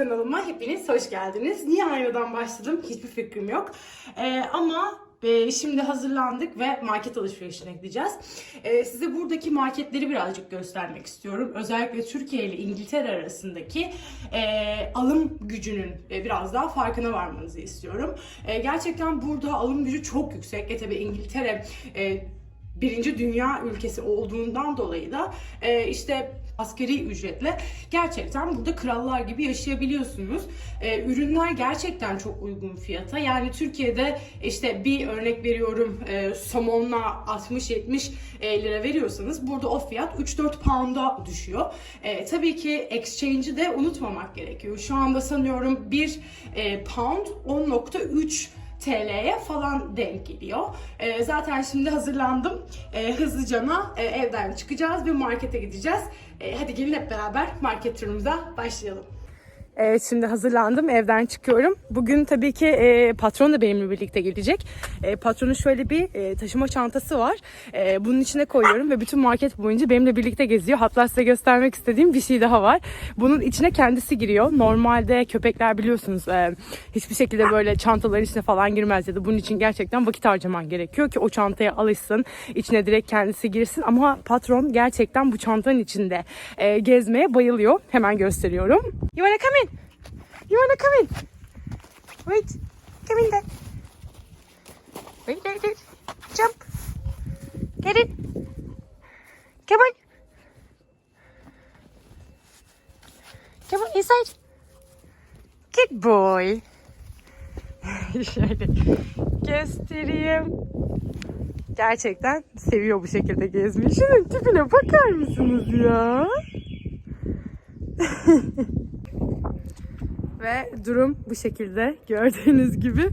Kanalıma hepiniz hoş geldiniz. Niye aynadan başladım? Hiçbir fikrim yok. Ee, ama e, şimdi hazırlandık ve market alışverişine gideceğiz. Ee, size buradaki marketleri birazcık göstermek istiyorum. Özellikle Türkiye ile İngiltere arasındaki e, alım gücünün e, biraz daha farkına varmanızı istiyorum. E, gerçekten burada alım gücü çok yüksek. E tabi İngiltere e, birinci dünya ülkesi olduğundan dolayı da e, işte askeri ücretle gerçekten burada krallar gibi yaşayabiliyorsunuz. E, ürünler gerçekten çok uygun fiyata. Yani Türkiye'de işte bir örnek veriyorum e, somonla 60-70 e, lira veriyorsanız burada o fiyat 3-4 pound'a düşüyor. E, tabii ki exchange'i de unutmamak gerekiyor. Şu anda sanıyorum 1 e, pound 10.3 TL'ye falan denk geliyor. Ee, zaten şimdi hazırlandım. Ee, hızlıcana e, evden çıkacağız ve markete gideceğiz. Ee, hadi gelin hep beraber market turumuza başlayalım. Evet şimdi hazırlandım evden çıkıyorum. Bugün tabii ki e, patron da benimle birlikte gelecek. E, patronun şöyle bir e, taşıma çantası var. E, bunun içine koyuyorum ve bütün market boyunca benimle birlikte geziyor. Hatta size göstermek istediğim bir şey daha var. Bunun içine kendisi giriyor. Normalde köpekler biliyorsunuz e, hiçbir şekilde böyle çantaların içine falan girmez ya da bunun için gerçekten vakit harcaman gerekiyor ki o çantaya alışsın. içine direkt kendisi girsin ama patron gerçekten bu çantanın içinde e, gezmeye bayılıyor. Hemen gösteriyorum. You wanna come in? You wanna come in? Wait. Come in there. Wait, wait, wait. Jump. Get in. Come on. Come on inside. Good boy. Şöyle göstereyim. Gerçekten seviyor bu şekilde gezmeyi. Şunun tipine bakar mısınız ya? Ve durum bu şekilde gördüğünüz gibi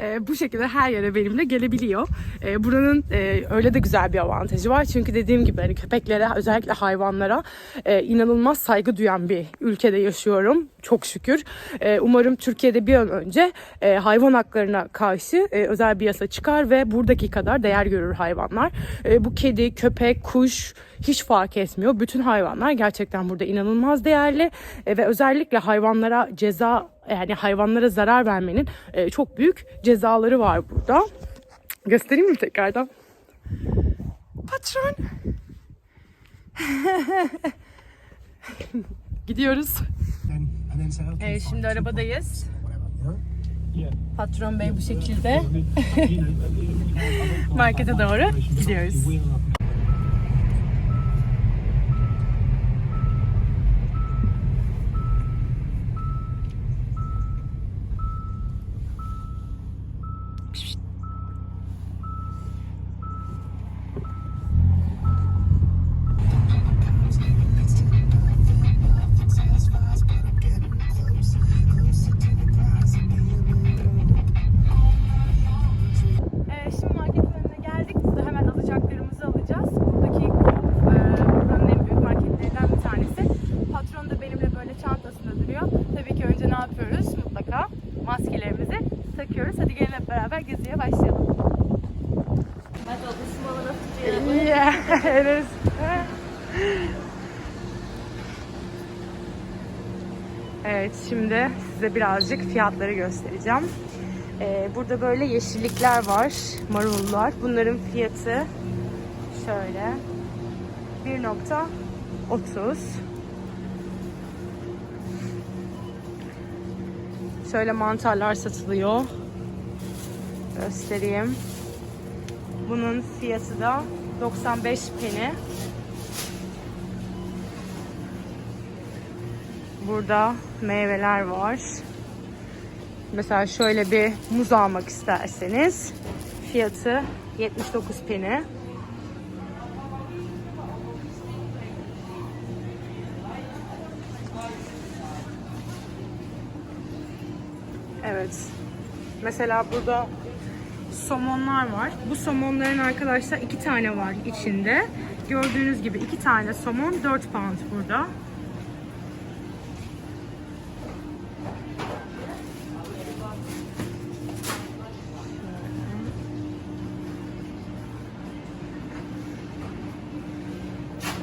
e, bu şekilde her yere benimle gelebiliyor. E, buranın e, öyle de güzel bir avantajı var. Çünkü dediğim gibi hani köpeklere özellikle hayvanlara e, inanılmaz saygı duyan bir ülkede yaşıyorum. Çok şükür. E, umarım Türkiye'de bir an önce e, hayvan haklarına karşı e, özel bir yasa çıkar ve buradaki kadar değer görür hayvanlar. E, bu kedi, köpek, kuş hiç fark etmiyor. Bütün hayvanlar gerçekten burada inanılmaz değerli e, ve özellikle hayvanlara ceza yani hayvanlara zarar vermenin e, çok büyük cezaları var burada. Göstereyim mi tekrardan? Patron. Gidiyoruz. Evet, şimdi arabadayız. Patron bey bu şekilde markete doğru gidiyoruz. Takıyoruz. Hadi gelin hep beraber geziye başlayalım. İs. Evet, şimdi size birazcık fiyatları göstereceğim. Ee, burada böyle yeşillikler var, marullar. Bunların fiyatı şöyle 1.30. Şöyle mantarlar satılıyor. Göstereyim. Bunun fiyatı da 95 peni. Burada meyveler var. Mesela şöyle bir muz almak isterseniz fiyatı 79 peni. Evet. Mesela burada somonlar var. Bu somonların arkadaşlar iki tane var içinde. Gördüğünüz gibi iki tane somon 4 pound burada.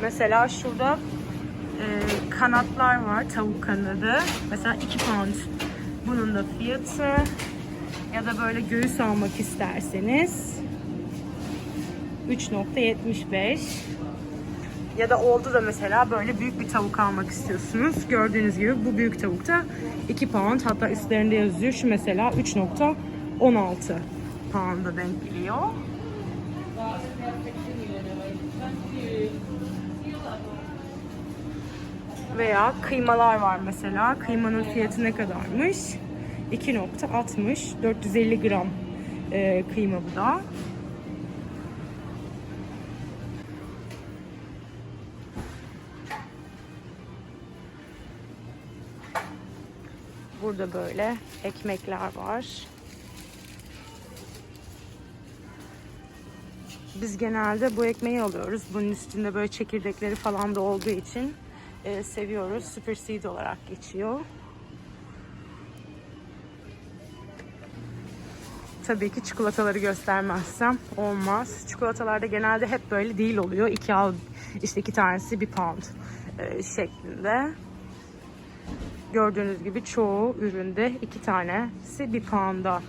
Mesela şurada e, kanatlar var. Tavuk kanadı. Mesela 2 pound. Bunun da fiyatı. Ya da böyle göğüs almak isterseniz 3.75 ya da oldu da mesela böyle büyük bir tavuk almak istiyorsunuz. Gördüğünüz gibi bu büyük tavukta 2 pound hatta üstlerinde yazıyor. Şu mesela 3.16 pound'a denk geliyor. Veya kıymalar var mesela. Kıymanın fiyatı ne kadarmış? 2.60 450 gram e, kıyma bu da. Burada böyle ekmekler var. Biz genelde bu ekmeği alıyoruz. Bunun üstünde böyle çekirdekleri falan da olduğu için e, seviyoruz. Super Seed olarak geçiyor. Tabii ki çikolataları göstermezsem olmaz. Çikolatalarda genelde hep böyle değil oluyor. İki al, işte iki tanesi bir pound e, şeklinde. Gördüğünüz gibi çoğu üründe iki tanesi bir pound'a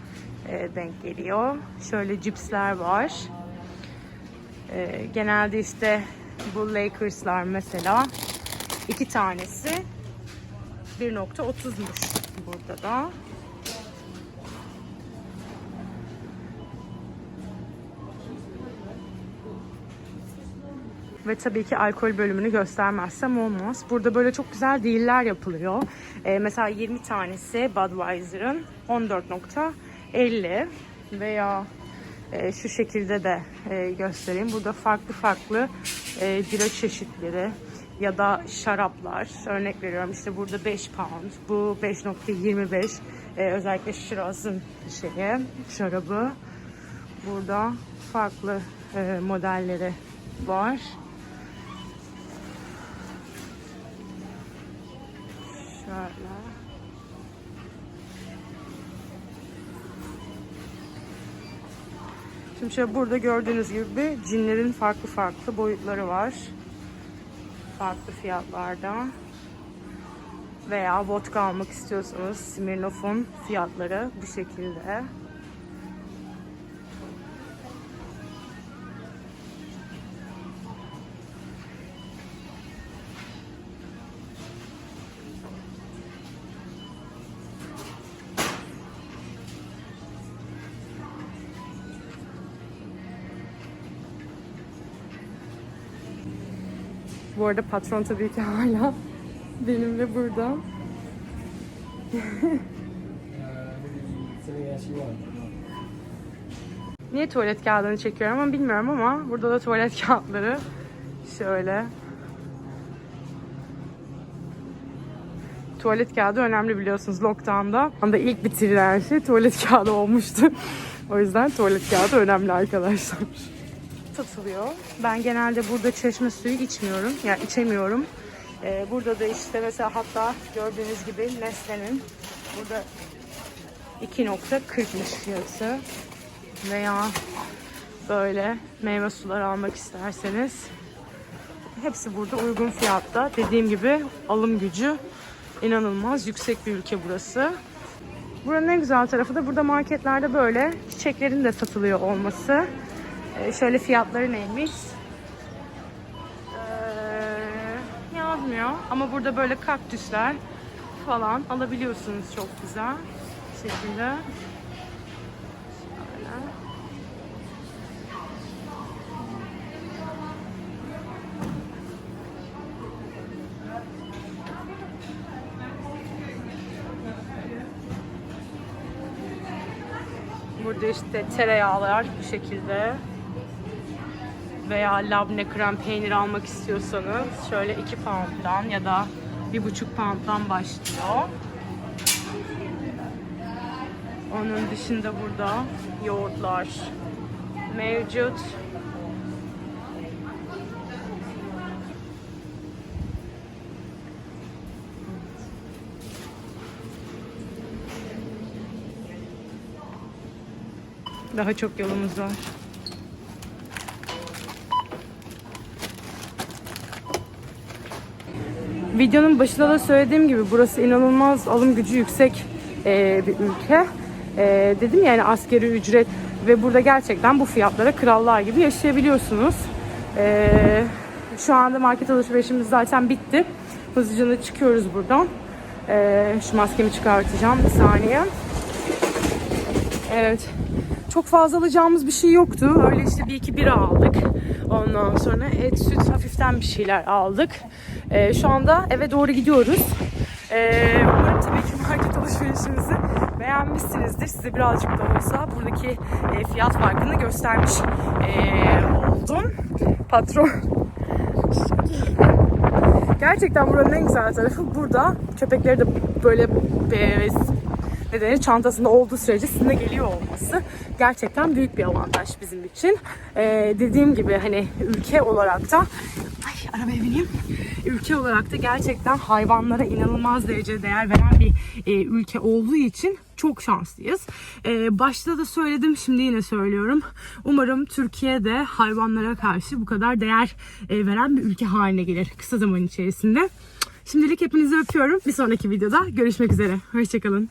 e, denk geliyor. Şöyle cipsler var. E, genelde işte bu Lakers'lar mesela iki tanesi 1.30'muş burada da. Ve tabii ki alkol bölümünü göstermezsem olmaz. Burada böyle çok güzel dealler yapılıyor. Ee, mesela 20 tanesi Budweiser'ın 14.50 veya e, şu şekilde de e, göstereyim. Burada farklı farklı e, bira çeşitleri ya da şaraplar. Örnek veriyorum işte burada 5 pound, bu 5.25. E, özellikle Shiraz'ın şeyi, şarabı. Burada farklı e, modelleri var. Şöyle. Şimdi şöyle burada gördüğünüz gibi cinlerin farklı farklı boyutları var. Farklı fiyatlarda. Veya vodka almak istiyorsanız Smirnoff'un fiyatları bu şekilde. Bu arada patron tabii ki hala benimle burada. Niye tuvalet kağıdını çekiyorum ama bilmiyorum ama burada da tuvalet kağıtları şöyle. Tuvalet kağıdı önemli biliyorsunuz lockdown'da. Anda ilk bitirilen şey tuvalet kağıdı olmuştu. o yüzden tuvalet kağıdı önemli arkadaşlar. Satılıyor. Ben genelde burada çeşme suyu içmiyorum. Yani içemiyorum. Ee, burada da işte mesela hatta gördüğünüz gibi Nestle'nin burada 2.40'mış fiyatı veya böyle meyve suları almak isterseniz hepsi burada uygun fiyatta. Dediğim gibi alım gücü inanılmaz yüksek bir ülke burası. Buranın en güzel tarafı da burada marketlerde böyle çiçeklerin de satılıyor olması. Ee, şöyle fiyatları neymiş? Ee, yazmıyor ama burada böyle kaktüsler falan alabiliyorsunuz çok güzel şekilde. Burada işte tereyağlar bu şekilde veya labne krem peynir almak istiyorsanız şöyle 2 pound'dan ya da 1,5 pound'dan başlıyor. Onun dışında burada yoğurtlar mevcut. Daha çok yolumuz var. Videonun başında da söylediğim gibi burası inanılmaz alım gücü yüksek e, bir ülke. E, dedim yani askeri ücret ve burada gerçekten bu fiyatlara krallar gibi yaşayabiliyorsunuz. E, şu anda market alışverişimiz zaten bitti. Hızlıca çıkıyoruz buradan. E, şu maskemi çıkartacağım bir saniye. Evet. Çok fazla alacağımız bir şey yoktu. Öyle işte bir iki bira aldık. Ondan sonra et, süt, hafiften bir şeyler aldık. Ee, şu anda eve doğru gidiyoruz. Ee, umarım tabii ki market alışverişimizi beğenmişsinizdir. Size birazcık da olsa buradaki e, fiyat farkını göstermiş e, oldum. Patron Gerçekten buranın en güzel tarafı burada köpekleri de böyle nedeni çantasında olduğu sürece sizinle geliyor olması gerçekten büyük bir avantaj bizim için. E, dediğim gibi hani ülke olarak da ay arabaya bineyim. Ülke olarak da gerçekten hayvanlara inanılmaz derece değer veren bir e, ülke olduğu için çok şanslıyız. Ee, başta da söyledim, şimdi yine söylüyorum. Umarım Türkiye'de hayvanlara karşı bu kadar değer e, veren bir ülke haline gelir kısa zaman içerisinde. Şimdilik hepinizi öpüyorum. Bir sonraki videoda görüşmek üzere. Hoşçakalın.